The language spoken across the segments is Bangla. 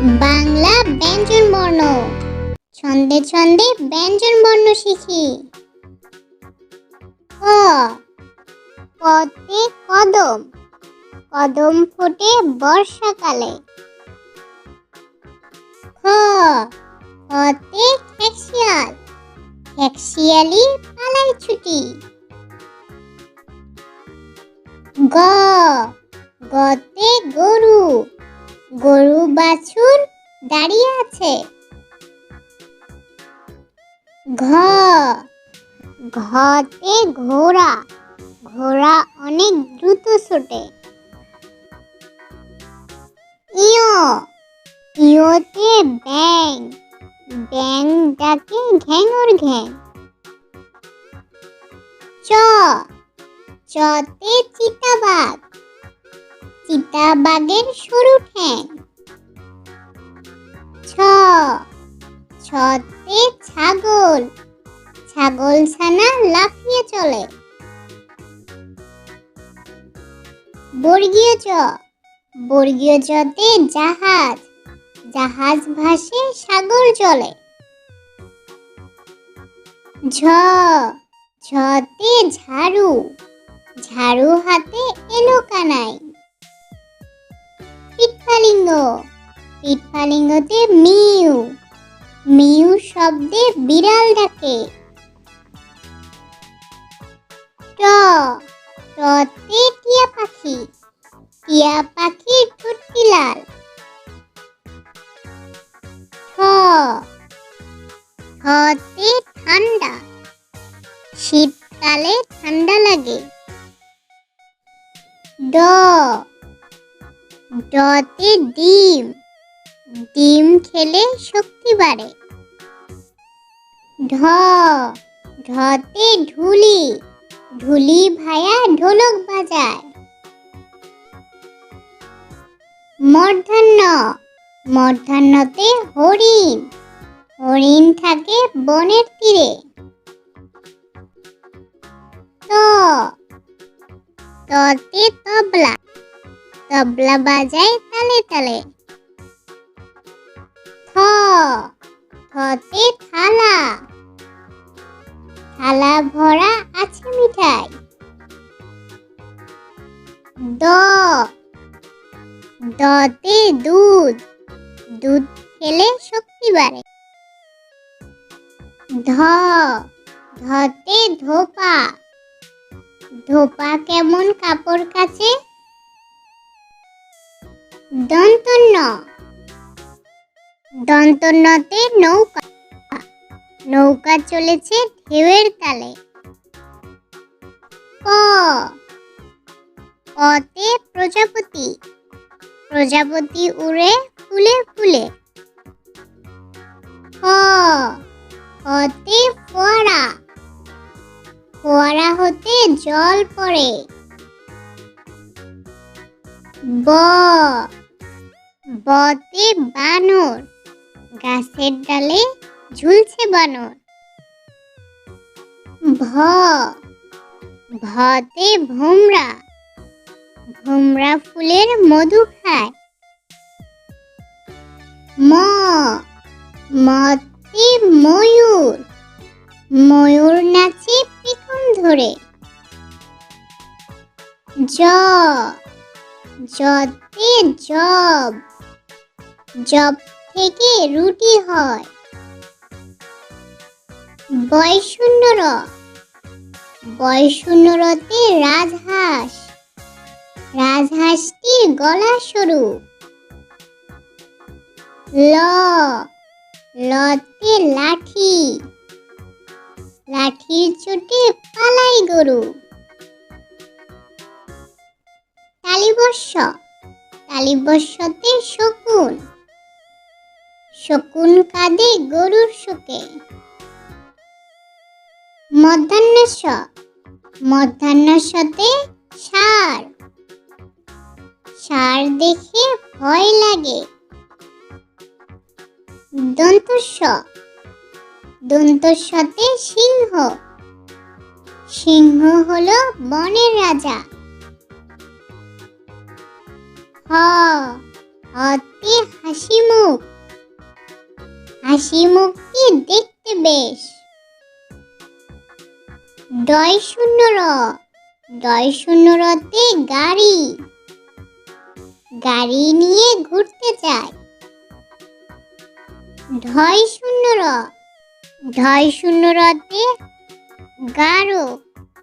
বাংলা ব্যঞ্জন বর্ণ। ছন্দে ছন্দে ব্যঞ্জন বর্ণ শিখি। ক। কতে কদম। কদম ফোটে বর্ষাকালে। খ। খতে খেকশিয়াল খেকশিয়ালি পালায় ছুটি। গ। গতে গরু। গরু বাছুর দাঁড়িয়ে আছে। ঘ। ঘতে ঘোড়া। ঘোড়া অনেক দ্রুত ছোটে। ইয়। ইয়তে ব্যাং ব্যাং ডাকে ঘ্যাঙর ঘ্যাং চ। চতে চিতাবাঘ। চিতাবাঘের সরু ঠ্যাং ছ। ছতে ছাগল। ছাগল ছানা লাফিয়ে চলে। বর্গীয় চ। বর্গীয় চতে জাহাজ। জাহাজ ভাসে সাগর জলে। ঝ। ঝতে ঝাড়ু। ঝাড়ু হাতে এলো কানাই পিঠফালিঙ্গতে মিউ। মিউ শব্দে বিড়াল ডাকে। ট। টতে টিয়া পাখি। টিয়া পাখির ঠোঁটটি লাল। ঠ। ঠান্ডা। শীতকালে ঠান্ডা লাগে। ড। ডতে ডিম। ডিম খেলে শক্তি বাড়ে। ঢ, ঢতে ঢুলি ঢুলি ভায়া ঢোলক বাজায়। মূর্ধন্য মূর্ধন্যতে হরিণ হরিণ থাকে বনের তীরে। ত, ততে তবলা তবলা বাজায় তালে তালে। থতে থালা। থালা ভরা আছে মিঠাই। দ দতে দুধ। দুধ খেলে শক্তি বাড়ে। ধ। ধতে ধোপা। ধোপা কেমন কাপড় কাছে? দন্তন্য। দন্তন্যতে নৌকা। নৌকা চলেছে ঢেউয়ের তালে। ক কতে প্রজাপতি। প্রজাপতি উড়ে ফুলে ফুলে। খ কতে ফোয়ারা। ফোয়ারা হতে জল পড়ে। ব। বতে বানর। গাছের ডালে ঝুলছে বানর। ভ, ভতে ভোমরা ভোমরা ফুলের মধু খায়। ম, মতে ময়ূর ময়ূর নাচে পিছন ধরে। জ, জতে জব জব থেকে রুটি হয়। বয়শূন্য র বয়শূন্য রাজহাঁস। রাজহাঁসটির গলা সরু ল, লতে লাঠি। লাঠির চোটে পালাই গরু। তালিবর্ষ তালিবর্ষতে শকুন। শকুন কাঁদে গরুর শোকে। মধ্যাহ্নস্য মধ্যাহ্নস্যতে সার। সার দেখে ভয় লাগে। দন্তস্য দন্তস্যতে সিংহ। সিংহ হলো বনের রাজা। হ অতে হাসি মুখ হাসি মুখটি দেখতে বেশ? ডয় শূন্য র ডয় শূন্য রতে গাড়ি। গাড়ি নিয়ে ঘুরতে যায়। ঢয় শূন্য র ঢয় শূন্য রতে গাঢ়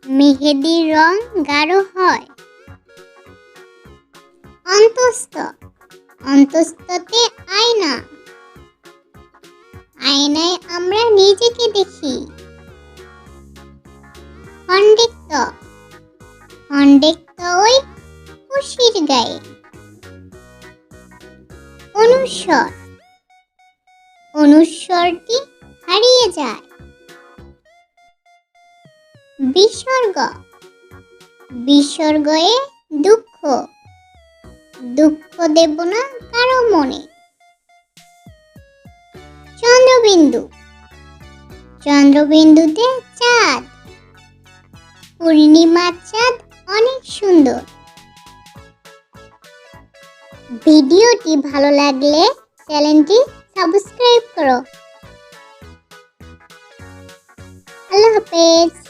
মেহেদির রং গাঢ় হয়। অন্তস্থ, অন্তস্থতে আয়না। আয়নায় আমরা নিজেকে দেখি। খন্ডেক্ত খন্ডেক্ত ওই খুশির গায়ে। অনুস্বর। অনুস্বরটি হারিয়ে যায়। বিসর্গ। বিসর্গয়ে দুঃখ। দুঃখ দেব না কারও মনে। চন্দ্রবিন্দু। চন্দ্রবিন্দুতে চাঁদ। পূর্ণিমার চাঁদ অনেক সুন্দর। ভিডিওটি ভালো লাগলে চ্যানেলটি সাবস্ক্রাইব করো। আল্লাহ হাফেজ।